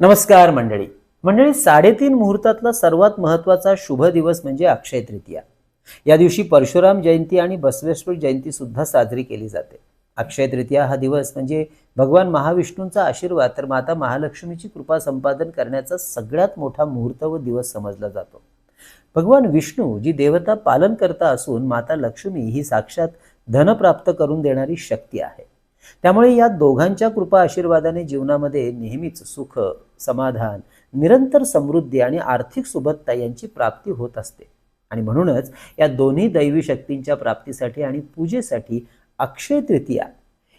नमस्कार मंडळी. मंडळी साडेतीन मुहूर्तातला सर्वात महत्त्वाचा शुभ दिवस म्हणजे अक्षय तृतीया. या दिवशी परशुराम जयंती आणि बसवेश्वर जयंती सुद्धा साजरी केली जाते. अक्षय तृतीया हा दिवस म्हणजे भगवान महाविष्णूंचा आशीर्वाद तर माता महालक्ष्मीची कृपा संपादन करण्याचा सगळ्यात मोठा मुहूर्त व दिवस समजला जातो. भगवान विष्णू जी देवता पालन करता असून माता लक्ष्मी ही साक्षात धन प्राप्त करून देणारी शक्ती आहे. त्यामुळे या दोघांच्या कृपा आशीर्वादाने जीवनामध्ये नेहमीच सुख समाधान निरंतर समृद्धी आणि आर्थिक सुबत्ता यांची प्राप्ती होत असते. आणि म्हणूनच या दोन्ही दैवी शक्तींच्या प्राप्तीसाठी आणि पूजेसाठी अक्षय तृतीया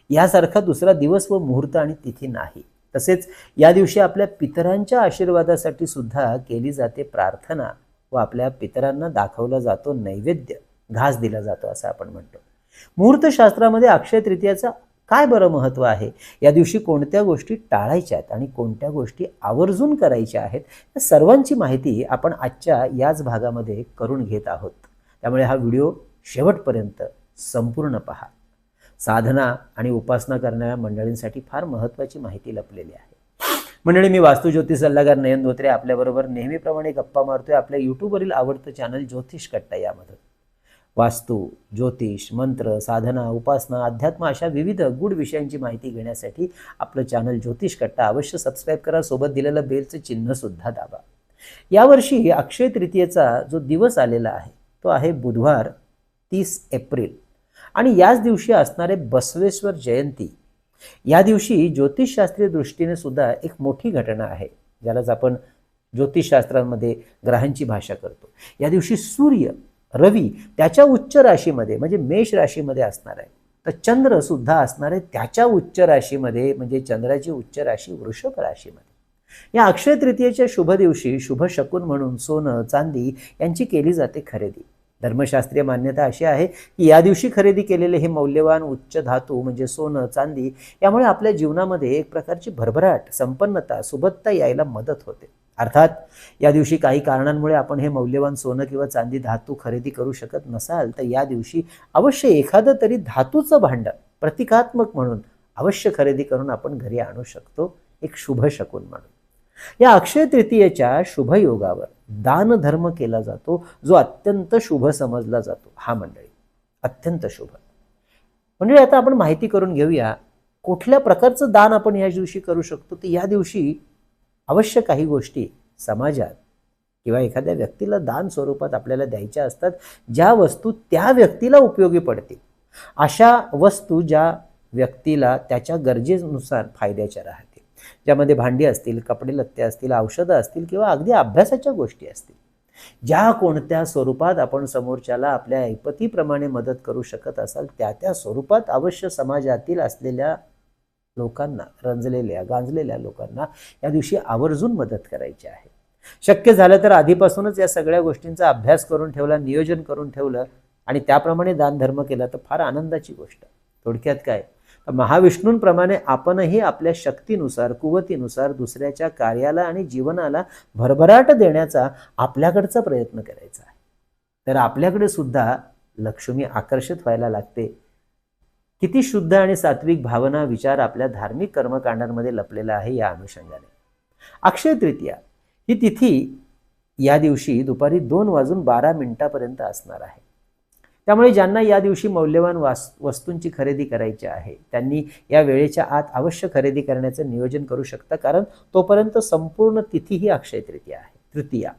यासारखा दुसरा दिवस व मुहूर्त आणि तिथी नाही. तसेच या दिवशी आपल्या पितरांच्या आशीर्वादासाठी सुद्धा केली जाते प्रार्थना व आपल्या पितरांना दाखवला जातो नैवेद्य घास दिला जातो असं आपण म्हणतो. मुहूर्तशास्त्रामध्ये अक्षय तृतीयाचा काय बरं महत्त्व आहे? या दिवशी कोणत्या गोष्टी टाळायच्या आहेत आणि कोणत्या गोष्टी आवर्जून करायच्या आहेत? या सर्वांची माहिती आपण आजच्या याच भागामध्ये करून घेत आहोत. त्यामुळे हा व्हिडिओ शेवटपर्यंत संपूर्ण पहा. साधना आणि उपासना करणाऱ्या मंडळींसाठी फार महत्त्वाची माहिती लपलेली आहे. मंडळी मी वास्तुज्योती सल्लागार नयन धोत्रे आपल्याबरोबर नेहमीप्रमाणे गप्पा मारतोय. आपल्या यूट्यूबवरील आवडतं चॅनल ज्योतिष कट्टा यामधून. वास्तू ज्योतिष मंत्र साधना उपासना अध्यात्म अशा विविध गुड विषयांची माहिती घेण्यासाठी आपलं चॅनल ज्योतिष कट्टा अवश्य सबस्क्राईब करा. सोबत दिलेलं बेलचं चिन्हसुद्धा दाबा. यावर्षी अक्षय तृतीयेचा जो दिवस आलेला आहे तो आहे बुधवार तीस एप्रिल. आणि याच दिवशी असणारे बसवेश्वर जयंती. या दिवशी ज्योतिषशास्त्रीय दृष्टीने सुद्धा एक मोठी घटना आहे ज्यालाच आपण ज्योतिषशास्त्रांमध्ये ग्रहांची भाषा करतो. या दिवशी सूर्य रवी त्याच्या उच्च राशीमध्ये म्हणजे मेष राशीमध्ये असणार आहे. तर चंद्र सुद्धा असणार आहे त्याच्या उच्च राशीमध्ये म्हणजे चंद्राची उच्च राशी वृषभ राशीमध्ये. या अक्षय तृतीयेच्या शुभ दिवशी शुभ शकून म्हणून सोनं चांदी यांची केली जाते खरेदी. धर्मशास्त्रीय मान्यता अशी आहे की या दिवशी खरेदी केलेले हे मौल्यवान उच्च धातू म्हणजे सोनं चांदी यामुळे आपल्या जीवनामध्ये एक प्रकारची भरभराट संपन्नता सुबत्ता यायला मदत होते. अर्थात या दिवशी काही कारणांमुळे आपण हे मौल्यवान सोनं किंवा चांदी धातू खरेदी करू शकत नसाल तर या दिवशी अवश्य एखादं तरी धातूचं भांड प्रतिकात्मक म्हणून अवश्य खरेदी करून आपण घरी आणू शकतो एक शुभ शकून म्हणून. या अक्षय तृतीयेच्या शुभयोगावर दानधर्म केला जातो जो अत्यंत शुभ समजला जातो हा मंडळी. अत्यंत शुभ. मंडळी आता आपण माहिती करून घेऊया कुठल्या प्रकारचं दान आपण या दिवशी करू शकतो? ते या दिवशी अवश्य काही गोष्टी समाजात किंवा एखाद्या व्यक्तीला दान स्वरूपात आपल्याला द्यायच्या असतात ज्या वस्तू त्या व्यक्तीला उपयोगी पडतील. अशा वस्तू ज्या व्यक्तीला त्याच्या गरजेनुसार फायद्याच्या राहतील. ज्यामध्ये भांडी असतील कपडे लत्ते असतील औषधं असतील किंवा अगदी अभ्यासाच्या गोष्टी असतील. ज्या कोणत्या स्वरूपात आपण समोरच्याला आपल्या ऐपतीप्रमाणे मदत करू शकत असाल त्या त्या स्वरूपात अवश्य समाजातील असलेल्या लोकांना रंजलेल्या गांजलेल्या लोकांना या दिवशी आवर्जून मदत करायची आहे. शक्य झालं तर आधीपासूनच या सगळ्या गोष्टींचा अभ्यास करून ठेवला नियोजन करून ठेवलं आणि त्याप्रमाणे दानधर्म केला तर फार आनंदाची गोष्ट. थोडक्यात काय? महाविष्णूंप्रमाणे आपणही आपल्या शक्तीनुसार कुवतीनुसार दुसऱ्याच्या कार्याला आणि जीवनाला भरभराट देण्याचा आपल्याकडचा प्रयत्न करायचा आहे. तर आपल्याकडे सुद्धा लक्ष्मी आकर्षित व्हायला लागते. किती शुद्ध आणि सात्विक भावना विचार आपल्या धार्मिक कर्मकांडांमध्ये लपलेला आहे या अनुषंगाने. अक्षय तृतीया ही तिथी या दिवशी दुपारी दोन वाजून बारा मिनिटापर्यंत असणार आहे. त्यामुळे ज्यांना या दिवशी मौल्यवान वास वस्तूंची खरेदी करायची आहे त्यांनी या वेळेच्या आत अवश्य खरेदी करण्याचं नियोजन करू शकता कारण तोपर्यंत संपूर्ण तिथी ही अक्षय तृतीया आहे. तृतीया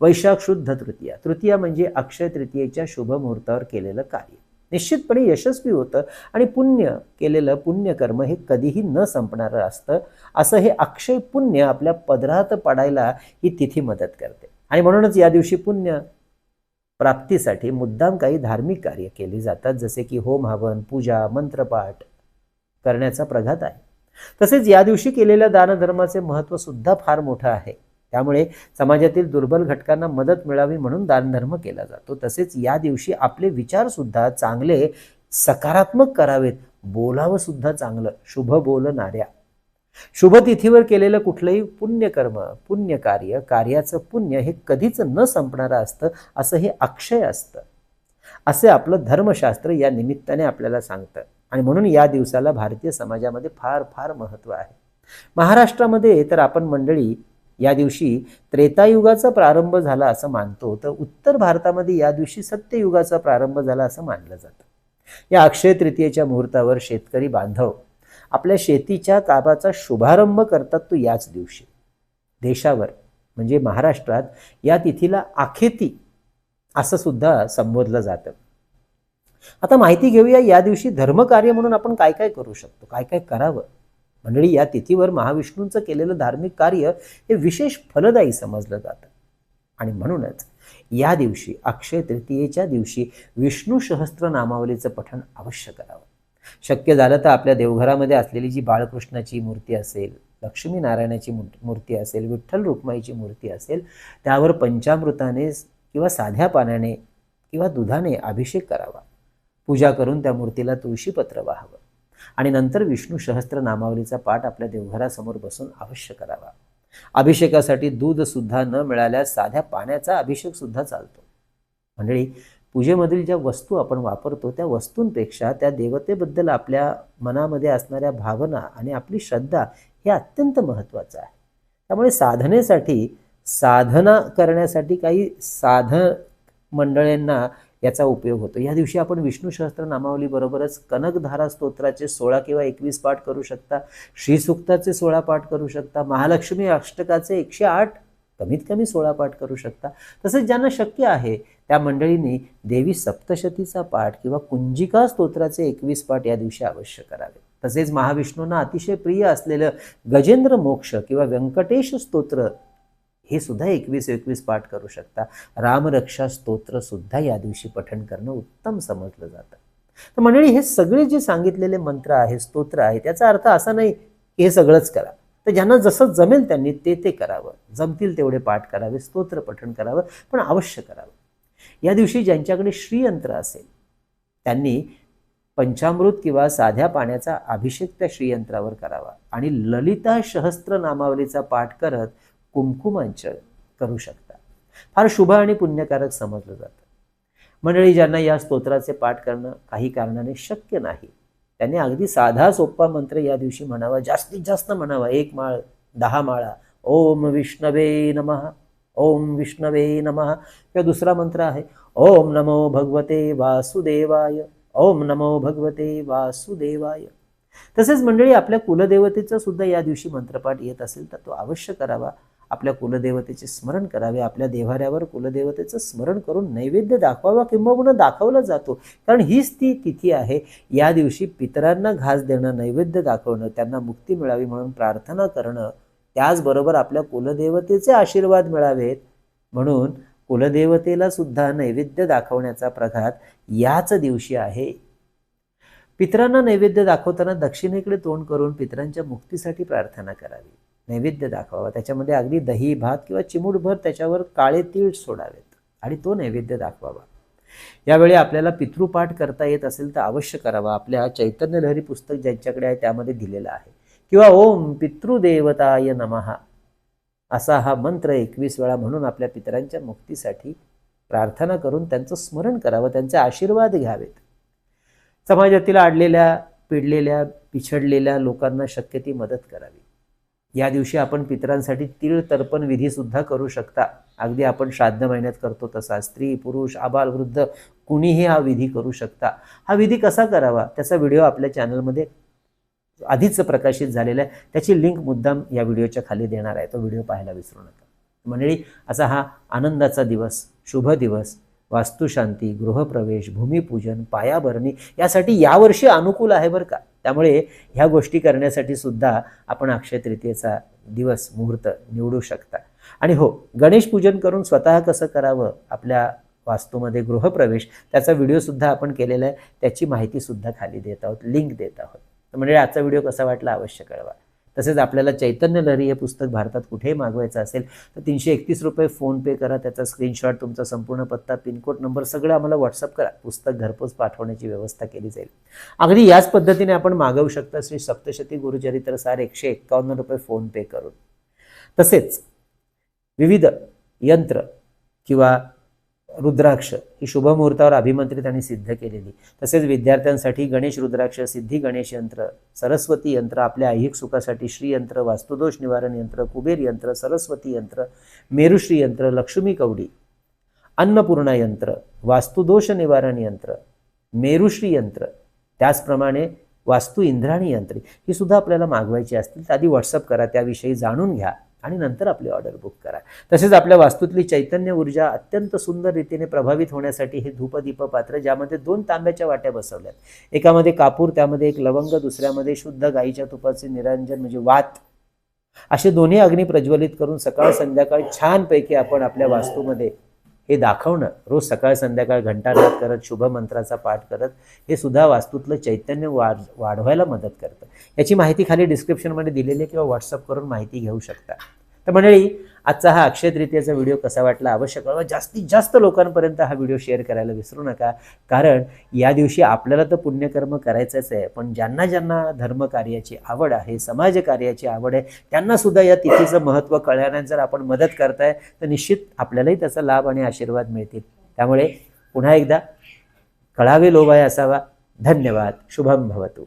वैशाख शुद्ध तृतीया. तृतीया म्हणजे अक्षय तृतीयेच्या शुभ मुहूर्तावर केलेलं कार्य. निश्चितपणे यशस्वी होतं. आणि पुण्य केलेलं पुण्यकर्म हे कधीही न संपणारं असतं. असं हे अक्षय पुण्य आपल्या पदरात पडायला ही तिथी मदत करते. आणि म्हणूनच या दिवशी पुण्य प्राप्तीसाठी मुद्दाम काही धार्मिक कार्य केली जातात. जसे की होम हवन पूजा मंत्रपाठ करण्याचा प्रघात आहे. तसेच या दिवशी केलेल्या दानधर्माचे महत्त्व सुद्धा फार मोठं आहे. त्यामुळे समाजातील दुर्बल घटकांना मदत मिळावी म्हणून दानधर्म केला जातो. तसेच या दिवशी आपले विचारसुद्धा चांगले सकारात्मक करावेत बोलावं सुद्धा चांगलं शुभ बोलणाऱ्या. शुभ तिथीवर केलेलं कुठलंही पुण्यकर्म पुण्य कार्य कार्याचं पुण्य हे कधीच न संपणारं असतं असं हे अक्षय असतं. असे आपलं धर्मशास्त्र या निमित्ताने आपल्याला सांगतं. आणि म्हणून या दिवसाला भारतीय समाजामध्ये फार फार महत्त्व आहे. महाराष्ट्रामध्ये तर आपण मंडळी या दिवशी त्रेतायुगाचा प्रारंभ झाला असं मानतो तर उत्तर भारतामध्ये या दिवशी सत्ययुगाचा प्रारंभ झाला असं मानलं जातं. या अक्षय तृतीयेच्या मुहूर्तावर शेतकरी बांधव आपल्या शेतीच्या कामाचा शुभारंभ करतात तो याच दिवशी. देशावर म्हणजे महाराष्ट्रात या तिथीला आखेती असं सुद्धा संबोधलं जातं. आता माहिती घेऊया या दिवशी धर्मकार्य म्हणून आपण काय काय करू शकतो? काय काय करावं? मंडळी या तिथीवर महाविष्णूंचं केलेलं धार्मिक कार्य हे विशेष फलदायी समजलं जातं. आणि म्हणूनच या दिवशी अक्षय तृतीयेच्या दिवशी विष्णू सहस्त्र नामावलीचं पठण अवश्य करावं. शक्य झालं तर आपल्या देवघरामध्ये असलेली जी बाळकृष्णाची मूर्ती असेल लक्ष्मीनारायणाची मूर्ती असेल विठ्ठल रुक्माईची मूर्ती असेल त्यावर पंचामृताने किंवा साध्या पाण्याने किंवा दुधाने अभिषेक करावा. पूजा करून त्या मूर्तीला तुळशीपत्र वाहावं. आणि नंतर विष्णू सहस्त्र नामावलीचा पाठ आपल्या देवघरासमोर बसून अवश्य करावा. अभिषेकासाठी दूध सुद्धा न मिळाल्यास साध्या पाण्याचा अभिषेक सुद्धा चालतो. मंडळी पूजेमधील ज्या वस्तू आपण वापरतो त्या वस्तूंपेक्षा त्या देवतेबद्दल आपल्या मनामध्ये असणाऱ्या भावना आणि आपली श्रद्धा हे अत्यंत महत्त्वाचं आहे. त्यामुळे साधनेसाठी साधना करण्यासाठी काही साधन मंडळींना याचा उपयोग होतो. या दिवशी आपण विष्णू सहस्त्र नामावलीबरोबरच कनकधारा स्तोत्राचे सोळा किंवा एकवीस पाठ करू शकता श्रीसुक्ताचे सोळा पाठ करू शकता महालक्ष्मी अष्टकाचे एकशे आठ कमीत कमी सोळा पाठ करू शकता. तसेच ज्यांना शक्य आहे त्या मंडळींनी देवी सप्तशतीचा पाठ किंवा कुंजिका स्तोत्राचे एकवीस पाठ या दिवशी अवश्य करावे. तसेच महाविष्णूंना अतिशय प्रिय असलेलं गजेंद्र मोक्ष किंवा व्यंकटेश स्तोत्र हे सुद्धा एकवीस एकवीस पाठ करू शकता. रामरक्षा स्तोत्र सुद्धा या दिवशी पठण करणं उत्तम समजलं जातं. तर मंडळी हे सगळे जे सांगितलेले मंत्र आहे स्तोत्र आहे त्याचा अर्थ असा नाही हे सगळंच करा तर ज्यांना जसं जमेल त्यांनी ते ते करावं. जमतील तेवढे पाठ करावे स्तोत्र पठण करावं पण अवश्य करावं. या दिवशी ज्यांच्याकडे श्रीयंत्र असेल त्यांनी पंचामृत किंवा साध्या पाण्याचा अभिषेक त्या श्रीयंत्रावर करावा. आणि ललिता सहस्त्र नामावलीचा पाठ करत कुमकुमांचन करू शकता. फार शुभ आणि पुण्यकारक समजलं जातं. मंडळी ज्यांना या स्तोत्राचे पाठ करणं काही कारणाने शक्य नाही त्यांनी अगदी साधा सोप्पा मंत्र या दिवशी म्हणावा. जास्तीत जास्त म्हणावा. एक माळ दहा माळा. ओम विष्णवे नमः. ओम विष्णवे नमः. किंवा दुसरा मंत्र आहे ओम नमो भगवते वासुदेवाय. ओम नमो भगवते वासुदेवाय. तसेच मंडळी आपल्या कुलदेवतेचा सुद्धा या दिवशी मंत्रपाठ येत असेल तर तो अवश्य करावा. आपल्या कुलदेवतेचे स्मरण करावे आपल्या देवाऱ्यावर कुलदेवतेचं स्मरण करून नैवेद्य दाखवावा किंवा दाखवला जातो. कारण हीच ती तिथी आहे? या दिवशी पितरांना घास देणं नैवेद्य दाखवणं त्यांना मुक्ती मिळावी म्हणून प्रार्थना करणं त्याचबरोबर आपल्या कुलदेवतेचे आशीर्वाद मिळावेत म्हणून कुलदेवतेला सुद्धा नैवेद्य दाखवण्याचा प्रघात याच दिवशी आहे. पितरांना नैवेद्य दाखवताना दक्षिणेकडे तोंड करून पितरांच्या मुक्तीसाठी प्रार्थना करावी. नैवेद्य दाखवावा. त्याच्यामध्ये अगदी दही भात किंवा चिमूटभर त्याच्यावर काळे तीळ सोडावेत आणि तो नैवेद्य दाखवावा. यावेळी आपल्याला पितृपाठ करता येत असेल तर अवश्य करावा. आपल्या चैतन्य लहरी पुस्तक ज्यांच्याकडे आहे त्यामध्ये दिलेलं आहे. किंवा ओम पितृदेवताय नमहा असा हा मंत्र एकवीस वेळा म्हणून आपल्या पितरांच्या मुक्तीसाठी प्रार्थना करून त्यांचं स्मरण करावं त्यांचे आशीर्वाद घ्यावेत. समाजातील आडलेल्या पिडलेल्या पिछडलेल्या लोकांना शक्य ती मदत करावी. या दिवशी आपण पितरांसाठी तीळ तर्पण विधीसुद्धा करू शकता. अगदी आपण श्राद्ध महिन्यात करतो तसा. स्त्री पुरुष आबाल वृद्ध कुणीही हा विधी करू शकता. हा विधी कसा करावा? त्याचा व्हिडिओ आपल्या चॅनलमध्ये आधीच प्रकाशित झालेला आहे. त्याची लिंक मुद्दाम या व्हिडिओच्या खाली देणार आहे. तो व्हिडिओ पाहायला विसरू नका. मंडळी असा हा आनंदाचा दिवस शुभ दिवस वास्तुशांती गृहप्रवेश भूमिपूजन पायाभरणी यासाठी यावर्षी अनुकूल आहे बरं का? त्यामुळे ह्या गोष्टी करण्यासाठी सुद्धा आपण अक्षय तृतीयेचा दिवस मुहूर्त निवडू शकता. आणि हो गणेश पूजन करून स्वतः कसं करावं? आपल्या वास्तूमध्ये गृहप्रवेश त्याचा व्हिडिओसुद्धा आपण केलेला आहे. त्याची माहितीसुद्धा खाली देत आहोत लिंक देत आहोत. म्हणजे आजचा व्हिडिओ कसा वाटला अवश्य कळवा. तसेच आपल्याला चैतन्य लहरी हे पुस्तक भारतात कुठेही मागवायचं असेल तर तीनशे एकतीस रुपये फोनपे करा त्याचा स्क्रीनशॉट तुमचा संपूर्ण पत्ता पिनकोड नंबर सगळं आम्हाला व्हॉट्सअप करा. पुस्तक घरपोच पाठवण्याची व्यवस्था केली जाईल. अगदी याच पद्धतीने आपण मागवू शकता श्री सप्तशती गुरुचरित्र सार एकशे एक्कावन्न रुपये फोनपे करून. तसेच विविध यंत्र किंवा रुद्राक्ष ही शुभमुहूर्तावर अभिमंत्रित आणि सिद्ध केलेली. तसेच विद्यार्थ्यांसाठी गणेश रुद्राक्ष सिद्धी गणेश यंत्र सरस्वती यंत्र आपल्या ऐहिक सुखासाठी श्रीयंत्र वास्तुदोष निवारण यंत्र कुबेर यंत्र सरस्वती यंत्र मेरुश्री यंत्र लक्ष्मी कवडी अन्नपूर्णा यंत्र वास्तुदोष निवारण यंत्र मेरुश्री यंत्र त्याचप्रमाणे वास्तू इंद्राणी यंत्र ही सुद्धा आपल्याला मागवायची असतील तर आधी व्हॉट्सअप करा त्याविषयी जाणून घ्या. आणि नंतर आपली ऑर्डर बुक करा. तसेच आपल्या वास्तूतली चैतन्य ऊर्जा अत्यंत सुंदर रीतीने प्रभावित होण्यासाठी हे धूपदीप पात्र ज्यामध्ये दोन तांब्याच्या वाट्या बसवल्यात. एकामध्ये कापूर त्यामध्ये एक लवंग दुसऱ्यामध्ये शुद्ध गाईच्या तुपाचे निरंजन म्हणजे वात. असे दोन्ही अग्नी प्रज्वलित करून सकाळ संध्याकाळ छानपैकी आपण आपल्या वास्तूमध्ये हे दाखवणं रोज सकाळ संध्याकाळ घंटानाद करत शुभमंत्राचा पाठ करत हे सुद्धा वास्तूतलं चैतन्य वाढ वाढवायला मदत करतं. याची माहिती खाली डिस्क्रिप्शनमध्ये दिलेली आहे किंवा व्हॉट्सअप करून माहिती घेऊ शकता. तर मंडळी आजचा हा अक्षय तृतीयेचा व्हिडिओ कसा वाटला अवश्य कळवा जास्तीत जास्त लोकांपर्यंत हा व्हिडिओ शेअर करायला विसरू नका. कारण या दिवशी आपल्याला तर पुण्यकर्म करायचंच आहे. पण ज्यांना ज्यांना धर्मकार्याची आवड आहे समाजकार्याची आवड आहे त्यांना सुद्धा या तिथीचं महत्त्व कळण्यात जर आपण मदत करताय तर निश्चित आपल्यालाही त्याचा लाभ आणि आशीर्वाद मिळतील. त्यामुळे पुन्हा एकदा कळावे लोभाय असावा. धन्यवाद. शुभम भवतु.